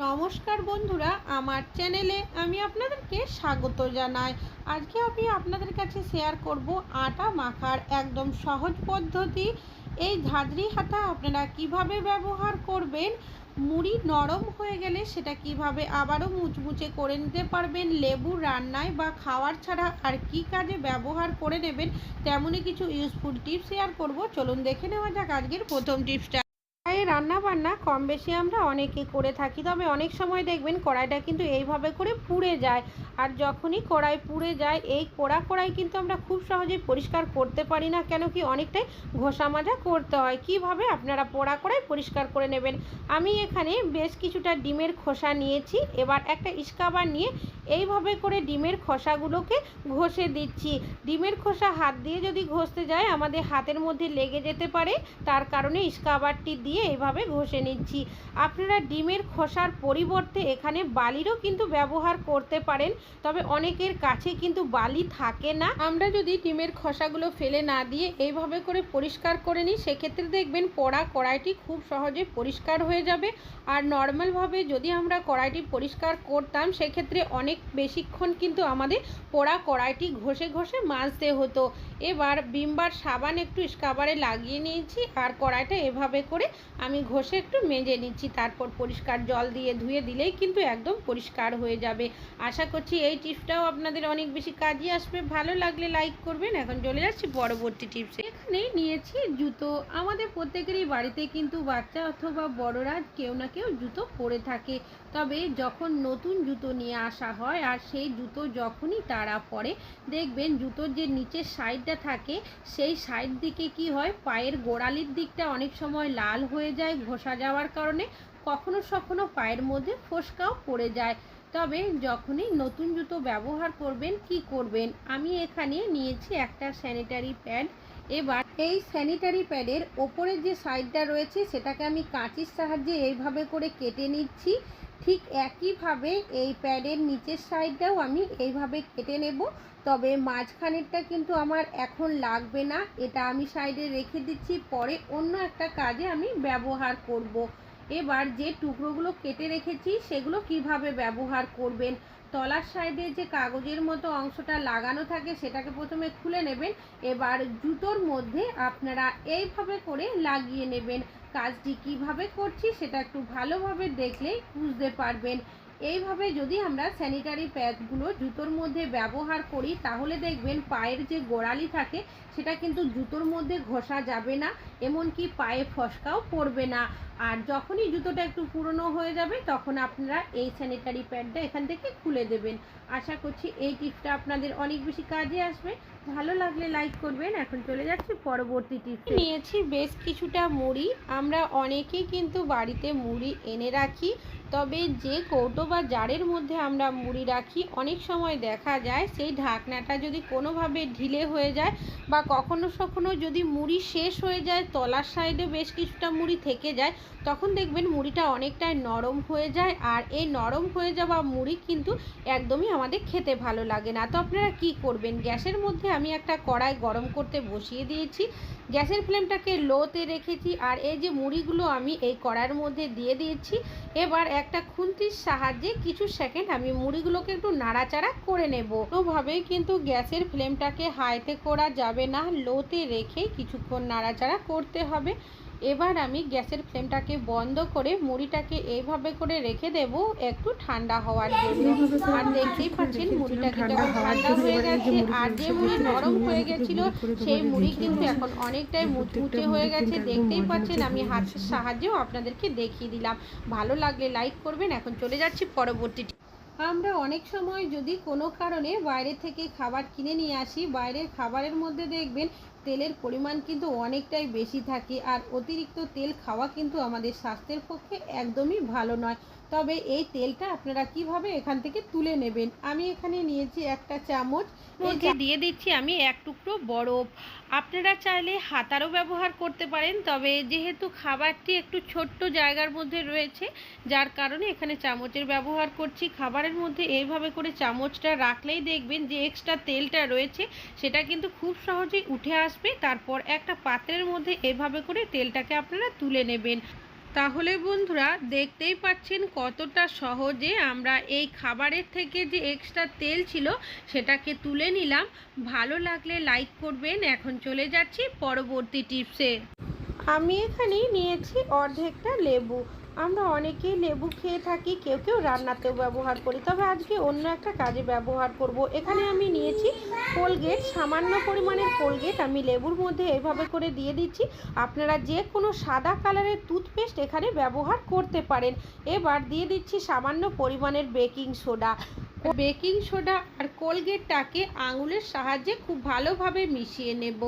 নমস্কার বন্ধুরা, আমার চ্যানেলে আমি আপনাদেরকে স্বাগত জানাই। আজকে আমি আপনাদের কাছে শেয়ার করব আটা মাখার একদম সহজ পদ্ধতি। এই ঝাঁঝরি হাতা আপনারা কীভাবে ব্যবহার করবেন, মুড়ি নরম হয়ে গেলে সেটা কীভাবে আবারও মুচমুচে করে নিতে পারবেন, লেবু রান্নায় বা খাওয়ার ছাড়া আর কি কাজে ব্যবহার করে নেবেন, তেমনই কিছু ইউজফুল টিপস শেয়ার করব। চলুন দেখে নেওয়া যাক আজকের প্রথম টিপসটা রান্না বান্না কম বেশি আমরা অনেকে করে থাকি। তবে অনেক সময় দেখবেন কড়াইটা কিন্তু এইভাবে করে পুড়ে যায়। আর যখনই কড়াই পুড়ে যায়, এই পোড়া কড়াই কিন্তু আমরা খুব সহজেই পরিষ্কার করতে পারি না, কেন কি অনেকটাই ঘষা মাজা করতে হয়। কীভাবে? আপনারা পোড়া কড়াই পরিষ্কার করে নেবেন। আমি এখানে বেশ কিছুটা ডিমের খোসা নিয়েছি। এবার একটা ইস্কাবার নিয়ে এইভাবে করে ডিমের খোসাগুলোকে ঘষে দিচ্ছি। ডিমের খোসা হাত দিয়ে যদি ঘষতে যায়, আমাদের হাতের মধ্যে লেগে যেতে পারে। তার কারণে ইস্কাবারটি দিয়ে এইভাবে ঘষে নিচ্ছি। আপনারা ডিমের খোসার পরিবর্তে এখানে বালিরও কিন্তু ব্যবহার করতে পারেন, তবে অনেকের কাছে কিন্তু বালি থাকে না। আমরা যদি ডিমের খোসাগুলো ফেলে না দিয়ে এইভাবে করে পরিষ্কার করে নিই, সেক্ষেত্রে দেখবেন পোড়া কড়াইটি খুব সহজে পরিষ্কার হয়ে যাবে। আর নর্মালভাবে যদি আমরা কড়াইটি পরিষ্কার করতাম, সেক্ষেত্রে অনেক বেশিক্ষণ কিন্তু আমাদের পোড়া কড়াইটি ঘষে ঘষে মাজতে হতো। এবার বিমবার সাবান একটু স্কাবারে লাগিয়ে নিয়েছি, আর কড়াইটা এভাবে করে আমি ঘষে একটু মেজে নিচ্ছি, তারপর পরিষ্কার জল দিয়ে ধুয়ে দিলেই কিন্তু একদম পরিষ্কার হয়ে যাবে। আশা করছি এই টিপসটাও আপনাদের অনেক বেশি কাজে আসবে। ভালো লাগলে লাইক করবেন। এখন চলে যাচ্ছি পরবর্তী টিপস। এখানে নিয়েছি জুতো। আমাদের প্রত্যেকেরই বাড়িতে কিন্তু বাচ্চা অথবা বড়রা কেউ না কেউ জুতো পরে থাকে। তবে যখন নতুন জুতো নিয়ে আসা হয় আর সেই জুতো যখনই তারা পরে, দেখবেন জুতোর যে নিচের সাইডটা থাকে, সেই সাইড দিকে কি হয়, পায়ের গোড়ালির দিকটা অনেক সময় লাল হয়ে যায় ঘষা যাওয়ার কারণে, কখনো সখনো পায়ের মধ্যে ফোসকাও পড়ে যায়। তবে যখনই নতুন জুতো ব্যবহার করবেন, কি করবেন? আমি এখানে নিয়েছি একটা স্যানিটারি প্যাড এবার এই স্যানিটারি প্যাডের ওপরের যে সাইডটা রয়েছে, সেটাকে আমি কাঁচির সাহায্যে এইভাবে করে কেটে নিচ্ছি। ঠিক একইভাবে এই প্যাডের নিচের সাইডটাও আমি এইভাবে কেটে নেব। তবে মাঝখানেরটা কিন্তু আমার এখন লাগবে না। এটা আমি সাইডে রেখে দিচ্ছি। পরে অন্য একটা কাজে আমি ব্যবহার করব। এবার যে টুকরোগুলো কেটে রেখেছি, সেগুলো কীভাবে ব্যবহার করবেন? তলার সাইডে যে কাগজের মতো অংশটা লাগানো থাকে, সেটাকে প্রথমে খুলে নেবেন। এবার জুতোর মধ্যে আপনারা এইভাবে করে লাগিয়ে নেবেন। কাজটি কীভাবে করছি সেটা একটু ভালোভাবে দেখলেই বুঝতে পারবেন। এইভাবে যদি আমরা স্যানিটারি প্যাডগুলো জুতোর মধ্যে ব্যবহার করি, তাহলে দেখবেন পায়ের যে গোড়ালি থাকে, সেটা কিন্তু জুতোর মধ্যে ঘষা যাবে না, এমনকি পায়ে ফসকাও পড়বে না। আর যখনই জুতোটা একটু পুরনো হয়ে যাবে, তখন আপনারা এই স্যানিটারি প্যাডটা এখান থেকে খুলে দেবেন। আশা করছি এই টিপসটা আপনাদের অনেক বেশি কাজে আসবে। ভালো লাগলে লাইক করবেন। এখন চলে যাচ্ছি পরবর্তী টিপস। নিয়েছি বেশ কিছুটা মুড়ি। আমরা অনেকেই কিন্তু বাড়িতে মুড়ি এনে রাখি। তবে যে কৌটো বা জারের মধ্যে আমরা মুড়ি রাখি, অনেক সময় দেখা যায় সেই ঢাকনাটা যদি কোনোভাবে ঢিলে হয়ে যায় বা কখনো সখনো যদি মুড়ি শেষ হয়ে যায়, তলার সাইডে বেশ কিছুটা মুড়ি থেকে যায়, তখন দেখবেন মুড়িটা অনেকটাই নরম হয়ে যায় আর এই নরম হয়ে যাওয়া মুড়ি কিন্তু একদমই আমাদের খেতে ভালো লাগে না। তো আপনারা কী করবেন? গ্যাসের মধ্যে আমি একটা কড়াই গরম করতে বসিয়ে দিয়েছি। গ্যাসের ফ্লেমটাকে লোতে রেখেছি আর এই যে মুড়িগুলো আমি এই কড়ার মধ্যে দিয়ে দিয়েছি, এবার একটা খুন্তির সাহায্যে কিছু সেকেন্ড আমি মুড়িগুলোকে একটু নাড়াচাড়া করে নেব। কোনোভাবেই কিন্তু গ্যাসের ফ্লেমটাকে হাইতে করা যাবে না, লোতে রেখে কিছুক্ষণ নাড়াচাড়া করতে হবে। এবার আমি গ্যাসের ফ্লেমটাকে বন্ধ করে মুড়িটাকে এইভাবে করে রেখে দেব একটু ঠান্ডা হওয়ার জন্য। আর দেখতেই পাচ্ছেন মুড়িটাকে যখন ঠান্ডা হয়ে গেছে। আর যে মুড়ি নরম হয়ে গেছিল সেই মুড়ি কিন্তু এখন অনেকটাই মুচমুচে হয়ে গেছে। দেখতেই পাচ্ছেন আমি হাতের সাহায্যেও আপনাদেরকে দেখিয়ে দিলাম। ভালো লাগলে লাইক করবেন এখন চলে যাচ্ছি পরবর্তী আমরা অনেক সময় যদি কোনো কারণে বাইরে থেকে খাবার কিনে নিয়ে আসি বাইরের খাবারের মধ্যে দেখবেন তেলের পরিমাণ কিন্তু অনেকটাই বেশি থাকে আর অতিরিক্ত তেল খাওয়া কিন্তু আমাদের স্বাস্থ্যের পক্ষে একদমই ভালো নয়। তবে এই তেলটা আপনারা কীভাবে এখান থেকে তুলে নেবেন? আমি এখানে নিয়েছি একটা চামচ। মধ্যে দিয়ে দিচ্ছি আমি এক টুকরো বরফ। আপনারা চাইলে হাতারও ব্যবহার করতে পারেন তবে যেহেতু খাবারটি একটু ছোট্ট জায়গার মধ্যে রয়েছে যার কারণে এখানে চামচের ব্যবহার করছি। খাবারের মধ্যে এইভাবে করে চামচটা রাখলেই দেখবেন যে এক্সট্রা তেলটা রয়েছে সেটা কিন্তু খুব সহজেই উঠে আসবে তারপর একটা পাত্রের মধ্যে এভাবে করে তেলটাকে আপনারা তুলে নেবেন। তাহলে বন্ধুরা, দেখতেই পাচ্ছেন কতটা সহজে আমরা এই খাবারের থেকে যে এক্সট্রা তেল ছিল, সেটাকে তুলে নিলাম। ভালো লাগলে লাইক করবেন। এখন চলে যাচ্ছি পরবর্তী টিপসে। আমি এখানে নিয়েছি অর্ধেকটা লেবু। আমরা অনেকেই লেবু খেয়ে থাকি, কেউ কেউ রান্নাতেও ব্যবহার করি। তবে আজকে অন্য একটা কাজে ব্যবহার করব। এখানে আমি নিয়েছি কোলগেট, সামান্য পরিমাণের কোলগেট। আমি লেবুর মধ্যে এভাবে করে দিয়ে দিচ্ছি। আপনারা যে কোনো সাদা কালারের টুথপেস্ট এখানে ব্যবহার করতে পারেন। এবার দিয়ে দিচ্ছি সামান্য পরিমাণের বেকিং সোডা। বেকিং সোডা আর কোলগেটটাকে আঙুলের সাহায্যে খুব ভালোভাবে মিশিয়ে নেব।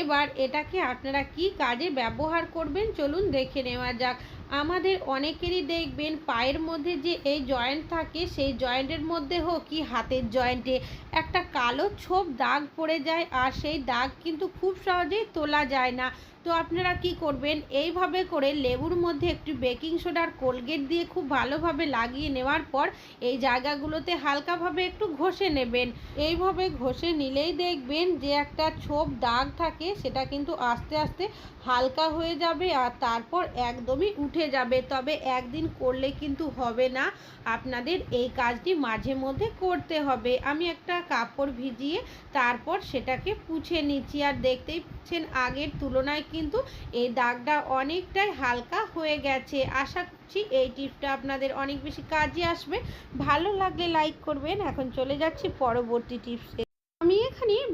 এবার এটাকে আপনারা কি কাজে ব্যবহার করবেন চলুন দেখে নেওয়া যাক। আমাদের অনেকেরই দেখবেন পায়ের মধ্যে যে এই জয়েন্ট থাকে, সেই জয়েন্টের মধ্যে হোক কি হাতের জয়েন্টে একটা কালো ছোপ দাগ পড়ে যায় আর সেই দাগ কিন্তু খুব সহজেই তোলা যায় না। তো আপনারা কি করবেন? এইভাবে করে লেবুর মধ্যে একটু বেকিং সোডার কোলগেট দিয়ে খুব ভালোভাবে লাগিয়ে নেওয়ার পর এই জায়গাগুলোতে হালকাভাবে একটু ঘষে নেবেন। এইভাবে ঘষে নিলেই দেখবেন যে একটা ছোপ দাগ থাকে, সেটা কিন্তু আস্তে আস্তে হালকা হয়ে যাবে আর তারপর একদমই উঠে যাবে। তবে একদিন করলে কিন্তু হবে না। আপনাদের এই কাজটি মাঝে মধ্যে করতে হবে। আমি একটা কাপড় ভিজিয়ে তারপর সেটাকে পুছে নিচ্ছি। আর দেখতেই পাচ্ছেন, আগের তুলনায় কিন্তু এই দাগটা অনেকটাই হালকা হয়ে গেছে। আশা করছি এই টিপটা আপনাদের অনেক বেশি কাজে আসবে। ভালো লাগলে লাইক করবেন। এখন চলে যাচ্ছি পরবর্তী টিপসে।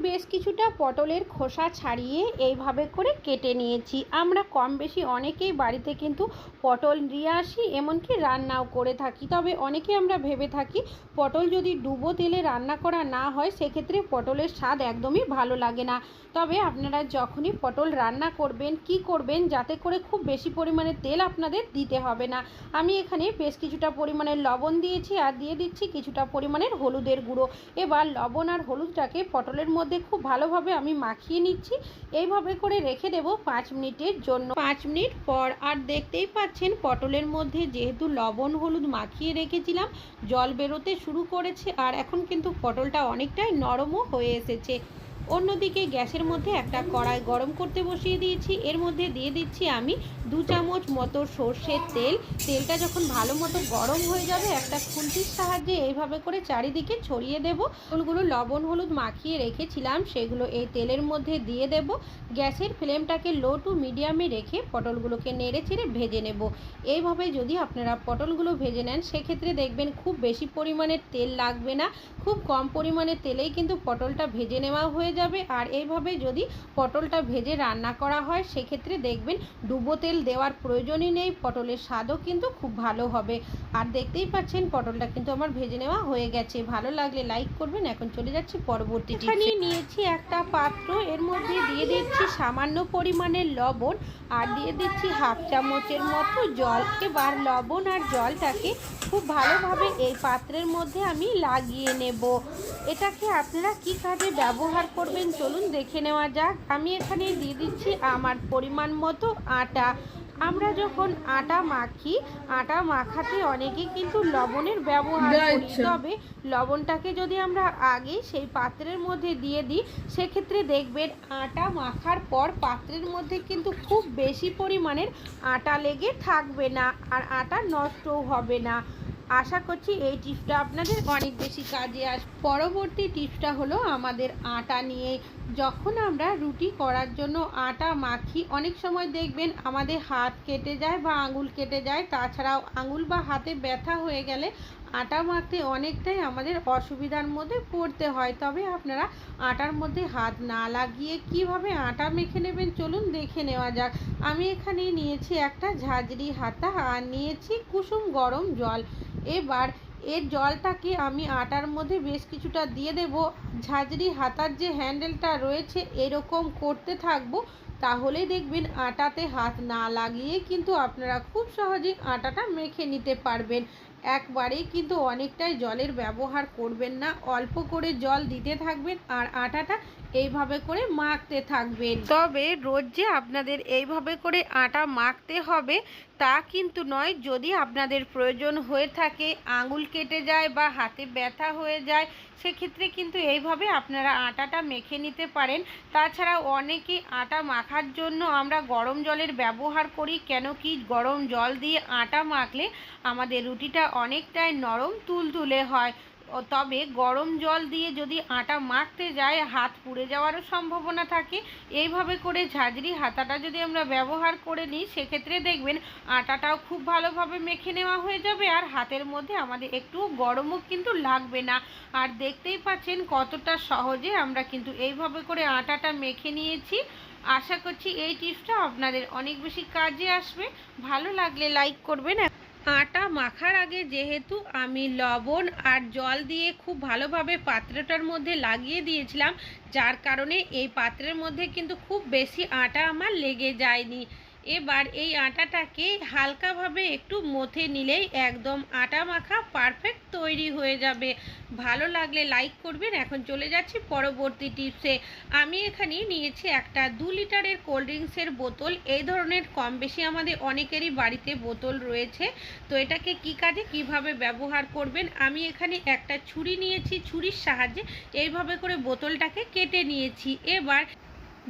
বেশ কিছুটা পটলের খোসা ছাড়িয়ে এইভাবে করে কেটে নিয়েছি। আমরা কম বেশি অনেকেই বাড়িতে কিন্তু পটল নিয়ে আসি, এমনকি রান্নাও করে থাকি। তবে অনেকে আমরা ভেবে থাকি, পটল যদি ডুবো তেলে রান্না করা না হয়, সেক্ষেত্রে পটলের স্বাদ একদমই ভালো লাগে না। তবে আপনারা যখনই পটল রান্না করবেন, কি করবেন, যাতে করে খুব বেশি পরিমাণে তেল আপনাদের দিতে হবে না। আমি এখানে বেশ কিছুটা পরিমাণের লবণ দিয়েছি আর দিয়ে দিচ্ছি কিছুটা পরিমাণের হলুদের গুঁড়ো। এবার লবণ আর হলুদটাকে পটলের মধ্যে খুব ভালোভাবে আমি মাখিয়ে নিচ্ছি। এইভাবে করে রেখে দেব পাঁচ মিনিটের জন্য। পাঁচ মিনিট পর আর দেখতেই পাচ্ছেন পটলের মধ্যে যেহেতু লবণ, হলুদ মাখিয়ে রেখেছিলাম, জল বেরোতে শুরু করেছে আর এখন কিন্তু পটলটা অনেকটাই নরমও হয়ে এসেছে। অন্যদিকে গ্যাসের মধ্যে একটা কড়াই গরম করতে বসিয়ে দিয়েছি। এর মধ্যে দিয়ে দিচ্ছি আমি দু চামচ মতো সর্ষের তেল। তেলটা যখন ভালো মতো গরম হয়ে যাবে, একটা খুন্তির সাহায্যে এইভাবে করে চারিদিকে ছড়িয়ে দেব। ফুলগুলো লবণ, হলুদ মাখিয়ে রেখেছিলাম, সেগুলো এই তেলের মধ্যে দিয়ে দেব। গ্যাসের ফ্লেমটাকে লো টু মিডিয়ামে রেখে পটলগুলোকে নেড়ে চেড়ে ভেজে নেব। এইভাবে যদি আপনারা পটলগুলো ভেজে নেন, সেক্ষেত্রে দেখবেন খুব বেশি পরিমাণের তেল লাগবে না। খুব কম পরিমাণে তেলেই কিন্তু পটলটা ভেজে নেওয়া হয়ে যাবে। আর এইভাবে যদি পটলটা ভেজে রান্না করা হয়, সেক্ষেত্রে দেখবেন ডুবো তেল দেওয়ার প্রয়োজনই নেই। পটলের স্বাদও কিন্তু খুব ভালো হবে। আর দেখতেই পাচ্ছেন পটলটা কিন্তু আমার ভেজে নেওয়া হয়ে গেছে। ভালো লাগলে লাইক করবেন। এখন চলে যাচ্ছি পরবর্তী এখানে নিয়েছি একটা পাত্র। এর মধ্যে দিয়ে দিচ্ছি সামান্য পরিমাণের লবণ আর দিয়ে দিচ্ছি হাফ চামচের মতো জল। এবার লবণ আর জলটাকে খুব ভালোভাবে এই পাত্রের মধ্যে আমি লাগিয়ে নেব। এটাকে আপনারা কি কাজে ব্যবহার করবেন চলুন দেখে নেওয়া যাক। আমি এখানে দিয়ে দিচ্ছি আমার পরিমাণ মতো আটা। আমরা যখন আটা মাখি আটা মাখাতে অনেকে কিন্তু লবণের ব্যবহার করি। তবে লবণটাকে যদি আমরা আগে সেই পাত্রের মধ্যে দিয়ে দিই সেক্ষেত্রে দেখবেন আটা মাখার পর পাত্রের মধ্যে কিন্তু খুব বেশি পরিমাণের আটা লেগে থাকবে না আর আটা নষ্টও হবে না। আশা করছি এই টিপসটা আপনাদের অনেক বেশি কাজে আস পরবর্তী টিপসটা হলো আমাদের আটা নিয়ে। যখন আমরা রুটি করার জন্য আটা মাখি, অনেক সময় দেখবেন আমাদের হাত কেটে যায় বা আঙুল কেটে যায়। তাছাড়াও আঙুল বা হাতে ব্যথা হয়ে গেলে আটা মাখতে অনেকটাই আমাদের অসুবিধার মধ্যে পড়তে হয়। তবে আপনারা আটার মধ্যে হাত না লাগিয়ে কীভাবে আটা মেখে নেবেন চলুন দেখে নেওয়া যাক। আমি এখানে নিয়েছি একটা ঝাঁঝরি হাতা আর নিয়েছি কুসুম গরম জল। এবার এর জলটাকে আমি আটার মধ্যে বেশ কিছুটা দিয়ে দেব। ঝাঁঝরি হাতার যে হ্যান্ডেলটা রয়েছে এরকম করতে থাকব, তাহলেই দেখবেন আটাতে হাত না লাগিয়ে কিন্তু আপনারা খুব সহজেই আটাটা মেখে নিতে পারবেন। একবারেই কিন্তু অনেকটাই জলের ব্যবহার করবেন না। অল্প করে জল দিতে থাকবেন আর আটাটা এইভাবে করে মাখতে থাকবেন। তবে রোজ যে আপনাদের এইভাবে করে আটা মাখতে হবে, তা কিন্তু নয়। যদি আপনাদের প্রয়োজন হয়ে থাকে, আঙুল কেটে যায় বা হাতে ব্যথা হয়ে যায়, সেক্ষেত্রে কিন্তু এইভাবে আপনারা আটাটা মেখে নিতে পারেন। তাছাড়া অনেকে আটা মাখার জন্য আমরা গরম জলের ব্যবহার করি। কেন কি গরম জল দিয়ে আটা মাখলে আমাদের রুটিটা অনেকটাই নরম তুলতুলে হয়। তবে গরম জল দিয়ে যদি আটা মাখতে যায়, হাত পুড়ে যাওয়ারও সম্ভাবনা থাকে। এইভাবে করে ঝাঁঝরি হাতাটা যদি আমরা ব্যবহার করে নিই, সেক্ষেত্রে দেখবেন আটাটাও খুব ভালোভাবে মেখে নেওয়া হয়ে যাবে আর হাতের মধ্যে আমাদের একটু গরমও কিন্তু লাগবে না। আর দেখতেই পাচ্ছেন কতটা সহজে আমরা কিন্তু এইভাবে করে আটাটা মেখে নিয়েছি। আশা করছি এই টিপসটা আপনাদের অনেক বেশি কাজে আসবে। ভালো লাগলে লাইক করবেন। আটা মাখার আগে যেহেতু আমি লবণ আর জল দিয়ে খুব ভালোভাবে পাত্রটার মধ্যে লাগিয়ে দিয়েছিলাম, যার কারণে এই পাত্রের মধ্যে কিন্তু খুব বেশি আটা আমার লেগে যায়নি। এবার এই আটাটাকে হালকাভাবে একটু মথে নিলেই একদম আটা মাখা পারফেক্ট তৈরি হয়ে যাবে। ভালো লাগলে লাইক করবেন। এখন চলে যাচ্ছি পরবর্তী টিপসে আমি এখানে নিয়েছি একটা দু লিটারের কোল্ড ড্রিঙ্কসের বোতল। এই ধরনের কম বেশি আমাদের অনেকেরই বাড়িতে বোতল রয়েছে। তো এটাকে কি কাজে, কীভাবে ব্যবহার করবেন? আমি এখানে একটা ছুরি নিয়েছি। ছুরির সাহায্যে এইভাবে করে বোতলটাকে কেটে নিয়েছি। এবার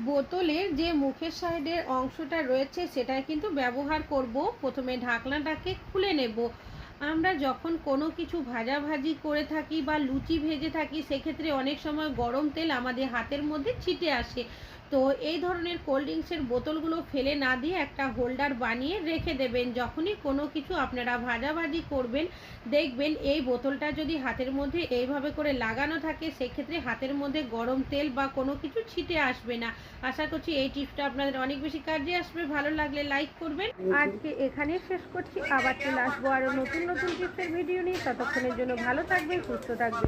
বোতলের যে মুখের সাইডের অংশটা রয়েছে সেটা কিন্তু ব্যবহার করব। প্রথমে ঢাকনাটাকে খুলে নেব। আমরা যখন কোনো কিছু ভাজাভাজি করে থাকি বা লুচি ভেজে থাকি, সেক্ষেত্রে অনেক সময় গরম তেল আমাদের হাতের মধ্যে ছিটে আসে। তো এই ধরনের কোল্ড ড্রিঙ্কসের বোতলগুলো ফেলে না দিয়ে একটা হোল্ডার বানিয়ে রেখে দেবেন। যখনই কোনো কিছু আপনারা ভাজাভাজি করবেন, দেখবেন এই বোতলটা যদি হাতের মধ্যে এইভাবে করে লাগানো থাকে, সেক্ষেত্রে হাতের মধ্যে গরম তেল বা কোনো কিছু ছিটে আসবে না। আশা করছি এই টিপসটা আপনাদের অনেক বেশি কাজে আসবে। ভালো লাগলে লাইক করবেন। আজকে এখানে শেষ করছি। আবার চলে আসব আরও নতুন নতুন টিপসের ভিডিও নিয়ে। ততক্ষণের জন্য ভালো থাকবেন, সুস্থ থাকবেন।